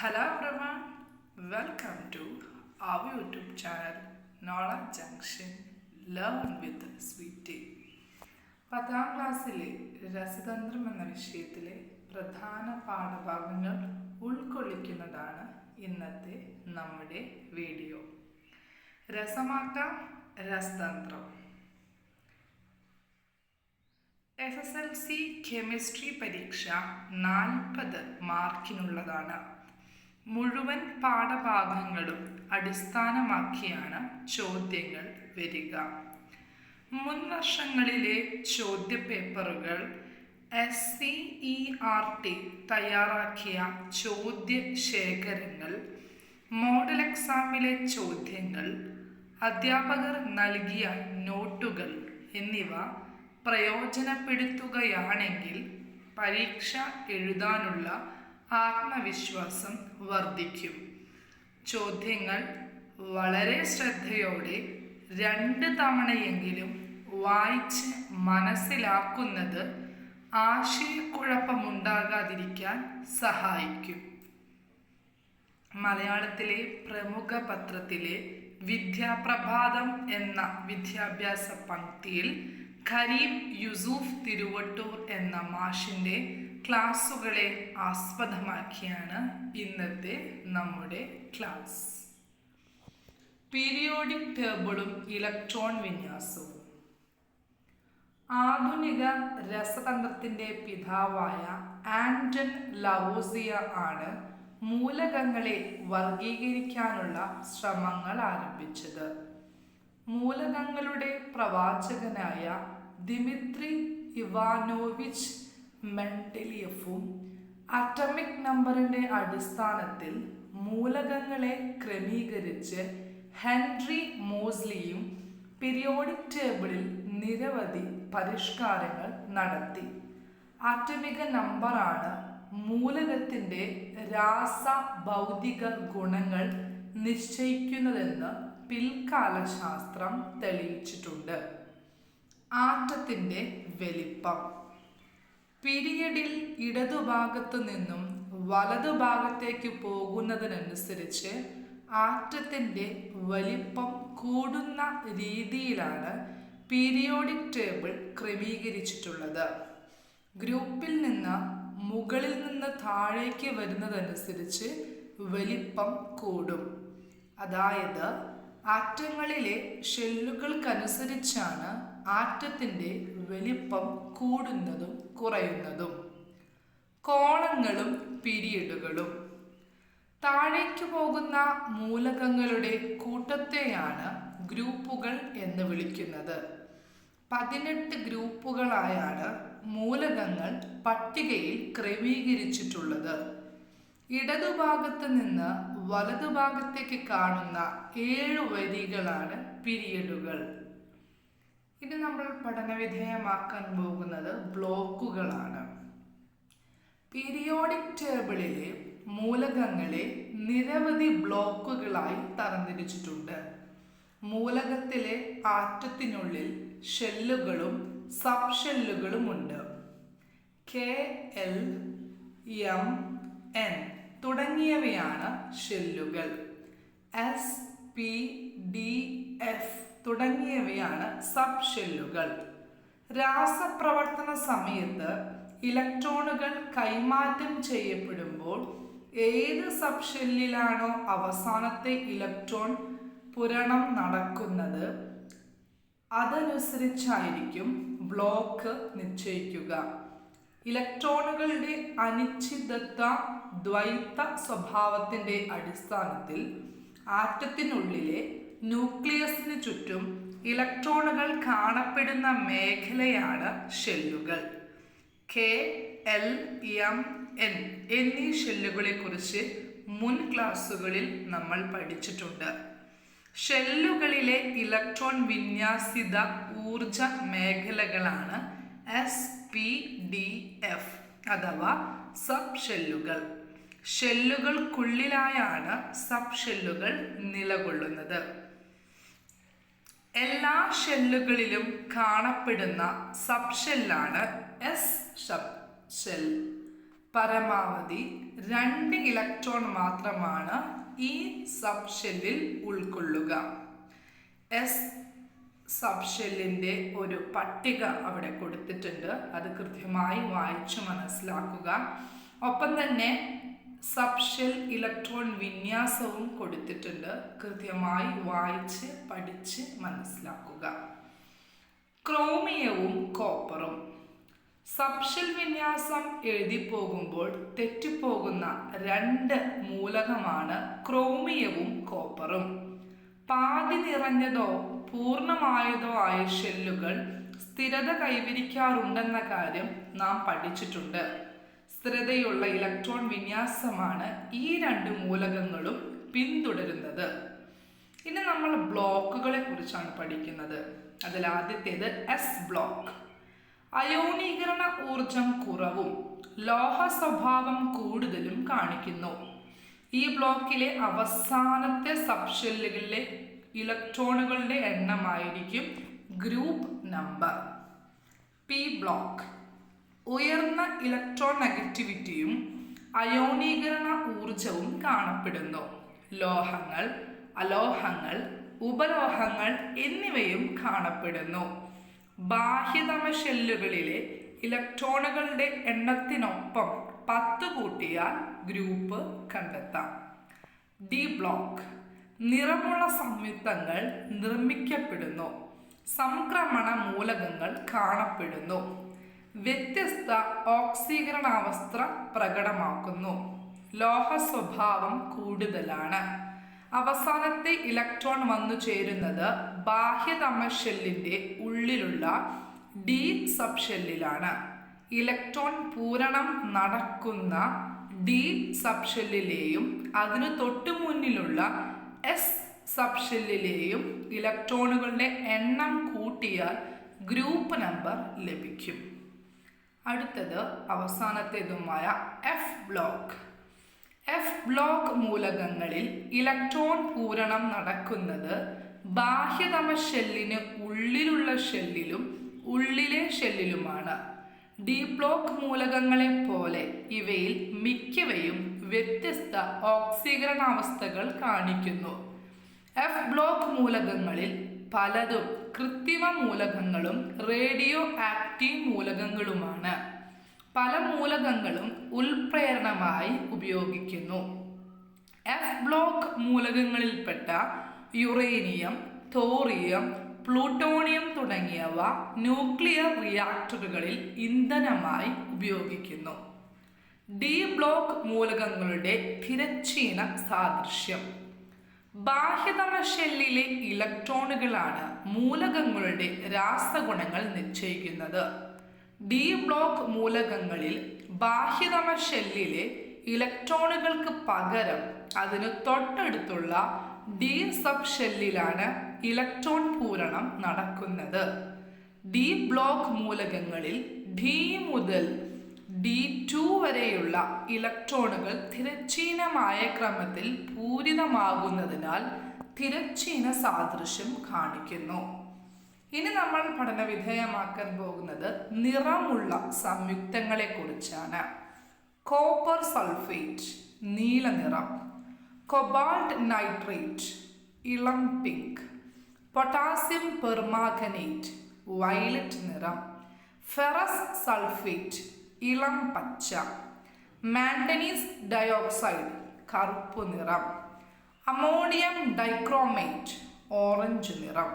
Hello everyone, welcome to our YouTube channel നോള junction learn with Sweetie. പത്താം ക്ലാസ്സിലെ രസതന്ത്രം എന്ന വിഷയത്തിലെ പ്രധാന പാഠഭാഗങ്ങൾ ഉൾക്കൊള്ളിക്കുന്നതാണ് ഇന്നത്തെ നമ്മുടെ വീഡിയോ രസമാക്കാം രസതന്ത്രം. S S L C chemistry പരീക്ഷ നാൽപ്പത് മാർക്കിനുള്ളതാണ് മുഴുവൻ പാഠഭാഗങ്ങളും അടിസ്ഥാനമാക്കിയാണ് ചോദ്യങ്ങൾ വരിക. മുൻ വർഷങ്ങളിലെ ചോദ്യപേപ്പറുകൾ S C E R T തയ്യാറാക്കിയ ചോദ്യ ശേഖരങ്ങൾ മോഡൽ എക്സാമിലെ ചോദ്യങ്ങൾ അധ്യാപകർ നൽകിയ നോട്ടുകൾ എന്നിവ പ്രയോജനപ്പെടുത്തുകയാണെങ്കിൽ പരീക്ഷ എഴുതാനുള്ള ആത്മവിശ്വാസം വർദ്ധിക്കും. ചോദ്യങ്ങൾ വളരെ ശ്രദ്ധയോടെ രണ്ട് തവണയെങ്കിലും വായിച്ച് മനസ്സിലാക്കുന്നത് ആശയക്കുഴപ്പമുണ്ടാകാതിരിക്കാൻ സഹായിക്കും. മലയാളത്തിലെ പ്രമുഖ പത്രത്തിലെ വിദ്യാപ്രഭാതം എന്ന വിദ്യാഭ്യാസ പങ്ക്തിയിൽ ഖരീം യുസൂഫ് തിരുവട്ടൂർ എന്ന മാഷിന്റെ ക്ലാസ്സുകളെ ആസ്പദമാക്കിയാണ് ഇന്നത്തെ നമ്മുടെ ക്ലാസ്. പീരിയോഡിക് ടേബിളും ഇലക്ട്രോൺ വിന്യാസവും. ആധുനിക രസതന്ത്രത്തിന്റെ പിതാവായ ആന്റൺ ലവോസിയ ആണ് മൂലകങ്ങളെ വർഗീകരിക്കാനുള്ള ശ്രമങ്ങൾ ആരംഭിച്ചത്. മൂലകങ്ങളുടെ പ്രവാചകനായ ദിമിത്രി ഇവാനോവിച്ച് മെൻഡലിയഫും അറ്റമിക് നമ്പറിന്റെ അടിസ്ഥാനത്തിൽ മൂലകങ്ങളെ ക്രമീകരിച്ച് ഹെൻറി മോസ്ലിയും പീരിയോഡിക് ടേബിളിൽ നിരവധി പരിഷ്കാരങ്ങൾ നടത്തി. ആറ്റമിക നമ്പറാണ് മൂലകത്തിന്റെ രാസ ഭൗതിക ഗുണങ്ങൾ നിശ്ചയിക്കുന്നതെന്ന് പിൽക്കാല ശാസ്ത്രം തെളിയിച്ചിട്ടുണ്ട്. ആറ്റത്തിന്റെ വലിപ്പം പീരിയഡിൽ ഇടതുഭാഗത്തു നിന്നും വലതുഭാഗത്തേക്ക് പോകുന്നതിനനുസരിച്ച് ആറ്റത്തിന്റെ വലിപ്പം കൂടുന്ന രീതിയിലാണ് പീരിയോഡിക് ടേബിൾ ക്രമീകരിച്ചിട്ടുള്ളത്. ഗ്രൂപ്പിൽ നിന്ന് മുകളിൽ നിന്ന് താഴേക്ക് വരുന്നതനുസരിച്ച് വലിപ്പം കൂടും. അതായത് ആറ്റങ്ങളിലെ ഷെല്ലുകൾക്കനുസരിച്ചാണ് ആറ്റത്തിന്റെ വലിപ്പം കൂടുന്നതും കുറയുന്നതും. കോണങ്ങളും പിരിയിടുകളും താഴേക്ക് പോകുന്ന മൂലകങ്ങളുടെ കൂട്ടത്തെയാണ് ഗ്രൂപ്പുകൾ എന്ന് വിളിക്കുന്നത്. പതിനെട്ട് ഗ്രൂപ്പുകളായാണ് മൂലകങ്ങൾ പട്ടികയിൽ ക്രമീകരിച്ചിട്ടുള്ളത്. ഇടതുഭാഗത്ത് നിന്ന് വലതുഭാഗത്തേക്ക് കാണുന്ന ഏഴ് വരികളാണ് പീരിയഡുകൾ ഇനി നമ്മൾ പഠനവിധേയമാക്കാൻ പോകുന്നത് ബ്ലോക്കുകളാണ്. പീരിയോഡിക് ടേബിളിലെ മൂലകങ്ങളെ നിരവധി ബ്ലോക്കുകളായി തരംതിരിച്ചിട്ടുണ്ട്. മൂലകത്തിലെ ആറ്റത്തിനുള്ളിൽ ഷെല്ലുകളും സബ് ഷെല്ലുകളും ഉണ്ട്. കെ എൽ എം എൻ തുടങ്ങിയവയാണ് ഷെല്ലുകൾ. എസ് പി ഡി എഫ് തുടങ്ങിയവയാണ് സബ് ഷെല്ലുകൾ രാസപ്രവർത്തന സമയത്ത് ഇലക്ട്രോണുകൾ കൈമാറ്റം ചെയ്യപ്പെടുമ്പോൾ ഏത് സബ് ഷെല്ലിലാണോ അവസാനത്തെ ഇലക്ട്രോൺ പുരണം നടക്കുന്നത് അതനുസരിച്ചായിരിക്കും ബ്ലോക്ക് നിശ്ചയിക്കുക. ഇലക്ട്രോണുകളുടെ അനിശ്ചിതത്വ ദ്വൈത സ്വഭാവത്തിന്റെ അടിസ്ഥാനത്തിൽ ആറ്റത്തിനുള്ളിലെ ന്യൂക്ലിയസിന് ചുറ്റും ഇലക്ട്രോണുകൾ കാണപ്പെടുന്ന മേഖലയാണ് ഷെല്ലുകൾ. കെ എൽ എം എൻ എന്നീ ഷെല്ലുകളെ കുറിച്ച് മുൻ ക്ലാസ്സുകളിൽ നമ്മൾ പഠിച്ചിട്ടുണ്ട്. ഷെല്ലുകളിലെ ഇലക്ട്രോൺ വിന്യാസിത ഊർജ മേഖലകളാണ് എസ് പി ഡി എഫ് അഥവാ സബ് ഷെല്ലുകൾ ഷെല്ലുകൾക്കുള്ളിലായാണ് സബ് ഷെല്ലുകൾ നിലകൊള്ളുന്നത്. എല്ലാ ഷെല്ലുകളിലും കാണപ്പെടുന്ന സബ് ഷെല്ലാണ് എസ് സബ് ഷെൽ പരമാവധി രണ്ട് ഇലക്ട്രോൺ മാത്രമാണ് ഈ സബ് ഷെല്ലിൽ ഉൾക്കൊള്ളുക. എസ് സബ് ഷെല്ലിന്റെ ഒരു പട്ടിക അവിടെ കൊടുത്തിട്ടുണ്ട്. അത് കൃത്യമായി വായിച്ചു മനസ്സിലാക്കുക. ഒപ്പം തന്നെ സബ് ഷെൽ ഇലക്ട്രോൺ വിന്യാസവും കൊടുത്തിട്ടുണ്ട്. കൃത്യമായി വായിച്ച് പഠിച്ച് മനസ്സിലാക്കുക. ക്രോമിയവും കോപ്പറും. സബ്ഷെൽ വിന്യാസം എഴുതി പോകുമ്പോൾ തെറ്റിപ്പോകുന്ന രണ്ട് മൂലകമാണ് ക്രോമിയവും കോപ്പറും. പാതി നിറഞ്ഞതോ പൂർണമായതോ ആയ ഷെല്ലുകൾ സ്ഥിരത കൈവരിക്കാറുണ്ടെന്ന കാര്യം നാം പഠിച്ചിട്ടുണ്ട്. സ്ഥിരതയുള്ള ഇലക്ട്രോൺ വിന്യാസമാണ് ഈ രണ്ട് മൂലകങ്ങളും പിന്തുടരുന്നത്. ഇനി നമ്മൾ ബ്ലോക്കുകളെ കുറിച്ചാണ് പഠിക്കുന്നത്. അതിൽ ആദ്യത്തേത് എസ് ബ്ലോക്ക് അയോണീകരണ ഊർജം കുറവും ലോഹ സ്വഭാവം കൂടുതലും കാണിക്കുന്നു. ഈ ബ്ലോക്കിലെ അവസാനത്തെ സബ്ഷെല്ലുകളിലെ ഇലക്ട്രോണുകളുടെ എണ്ണമായിരിക്കും ഗ്രൂപ്പ് നമ്പർ. പി ബ്ലോക്ക് ഉയർന്ന ഇലക്ട്രോൺ നെഗറ്റിവിറ്റിയും അയോണീകരണ ഊർജവും കാണപ്പെടുന്നു. ലോഹങ്ങൾ അലോഹങ്ങൾ ഉപലോഹങ്ങൾ എന്നിവയും കാണപ്പെടുന്നു. ബാഹ്യതമ ഷെല്ലുകളിലെ ഇലക്ട്രോണുകളുടെ എണ്ണത്തിനൊപ്പം പത്ത് കൂട്ടിയാൽ ഗ്രൂപ്പ് കണ്ടെത്താം. D block. നിറമുള്ള സംയുക്തങ്ങൾ നിർമ്മിക്കപ്പെടുന്നു. സംക്രമണ മൂലകങ്ങൾ കാണപ്പെടുന്നു. വ്യത്യസ്ത ഓക്സീകരണാവസ്ഥ പ്രകടമാക്കുന്നു. ലോഹ സ്വഭാവം കൂടുതലാണ്. അവസാനത്തെ ഇലക്ട്രോൺ വന്നു ചേരുന്നത് ബാഹ്യതമ ഷെല്ലിന്റെ ഉള്ളിലുള്ള ഡി സബ്ഷെല്ലിലാണ്. ഇലക്ട്രോൺ പൂരണം നടക്കുന്ന ഡി സബ്ഷെല്ലിലെയും അതിനു തൊട്ടു മുന്നിലുള്ള എസ് സബ്ഷെല്ലിലെയും ഇലക്ട്രോണുകളുടെ എണ്ണം കൂട്ടിയാൽ ഗ്രൂപ്പ് നമ്പർ ലഭിക്കും. അടുത്തത് അവസാനത്തേതുമായ എഫ് ബ്ലോക്ക് എഫ് ബ്ലോക്ക് മൂലകങ്ങളിൽ ഇലക്ട്രോൺ പൂരണം നടക്കുന്നത് ബാഹ്യതമ ഷെല്ലിന് ഉള്ളിലുള്ള ഷെല്ലിലും ഉള്ളിലെ ഷെല്ലിലുമാണ് ഡി ബ്ലോക്ക് മൂലകങ്ങളെ പോലെ ഇവയിൽ മിക്കവയും വ്യത്യസ്ത ഓക്സീകരണാവസ്ഥകൾ കാണിക്കുന്നു. എഫ് ബ്ലോക്ക് മൂലകങ്ങളിൽ പലതും കൃത്രിമ മൂലകങ്ങളും റേഡിയോ ആക്റ്റീവ് മൂലകങ്ങളുമാണ്. പല മൂലകങ്ങളും ഉൽപ്രേരണമായി ഉപയോഗിക്കുന്നു. എഫ് ബ്ലോക്ക് മൂലകങ്ങളിൽപ്പെട്ട യുറേനിയം തോറിയം പ്ലൂട്ടോണിയം തുടങ്ങിയവ ന്യൂക്ലിയർ റിയാക്ടറുകളിൽ ഇന്ധനമായി ഉപയോഗിക്കുന്നു. ഡി ബ്ലോക്ക് മൂലകങ്ങളുടെ തിരച്ചീന സാദൃശ്യം. ബാഹ്യതമ ഷെല്ലിലെ ഇലക്ട്രോണുകളാണ് മൂലകങ്ങളുടെ രാസഗുണങ്ങൾ നിശ്ചയിക്കുന്നത്. ഡി ബ്ലോക്ക് മൂലകങ്ങളിൽ ബാഹ്യതമ ഷെല്ലിലെ ഇലക്ട്രോണുകൾക്ക് പകരം അതിന് തൊട്ടടുത്തുള്ള ഡി സബ് ഷെല്ലിലാണ് ഇലക്ട്രോൺ പൂരണം നടക്കുന്നത്. ഡി ബ്ലോക്ക് മൂലകങ്ങളിൽ ഡി മുതൽ ഡി ടു വരെയുള്ള ഇലക്ട്രോണുകൾ തിരച്ചീനമായ ക്രമത്തിൽ പൂരിതമാകുന്നതിനാൽ തിരച്ചീന സാദൃശ്യം കാണിക്കുന്നു. ഇനി നമ്മൾ പഠനവിധേയമാക്കാൻ പോകുന്നത് നിറമുള്ള സംയുക്തങ്ങളെ കുറിച്ചാണ് കോപ്പർ സൾഫേറ്റ് നീല നിറം. കൊബാൾട്ട് നൈട്രേറ്റ് ഇളം പിങ്ക്. പൊട്ടാസ്യം പെർമാഗനേറ്റ് വയലറ്റ് നിറം. ഫെറസ് സൾഫേറ്റ് ഇളം പച്ച മാൻഡനീസ് ഡയോക്സൈഡ് കറുപ്പ് നിറം അമോണിയം ഡൈക്രോമേറ്റ് ഓറഞ്ച് നിറം.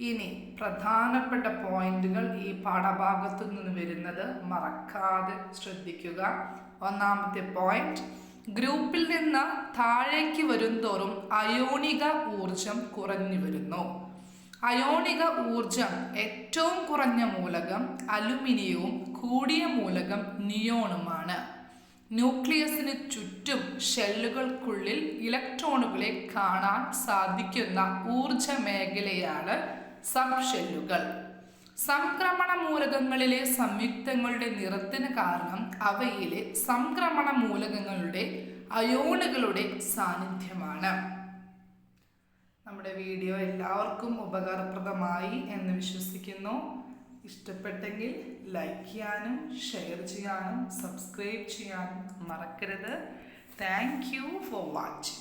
ഇനി പ്രധാനപ്പെട്ട പോയിന്റുകൾ ഈ പാഠഭാഗത്തു നിന്ന് വരുന്നത് മറക്കാതെ ശ്രദ്ധിക്കുക. ഒന്നാമത്തെ പോയിന്റ് ഗ്രൂപ്പിൽ നിന്ന് താഴേക്ക് വരുംതോറും അയോണിക ഊർജം കുറഞ്ഞു വരുന്നു. അയോണിക ഊർജം ഏറ്റവും കുറഞ്ഞ മൂലകം അലുമിനിയവും കൂടിയ മൂലകം നിയോണുമാണ്. ന്യൂക്ലിയസിന് ചുറ്റും ഷെല്ലുകൾക്കുള്ളിൽ ഇലക്ട്രോണുകളെ കാണാൻ സാധിക്കുന്ന ഊർജ മേഖലയാണ് സബ് ഷെല്ലുകൾ സംക്രമണ മൂലകങ്ങളിലെ സംയുക്തങ്ങളുടെ നിറത്തിന് കാരണം അവയിലെ സംക്രമണ മൂലകങ്ങളുടെ അയോണുകളുടെ സാന്നിധ്യമാണ്. നമ്മുടെ വീഡിയോ എല്ലാവർക്കും ഉപകാരപ്രദമായി എന്ന് വിശ്വസിക്കുന്നു. ഇഷ്ടപ്പെട്ടെങ്കിൽ ലൈക്ക് ചെയ്യാനും ഷെയർ ചെയ്യാനും സബ്സ്ക്രൈബ് ചെയ്യാനും മറക്കരുത്. Thank you for watching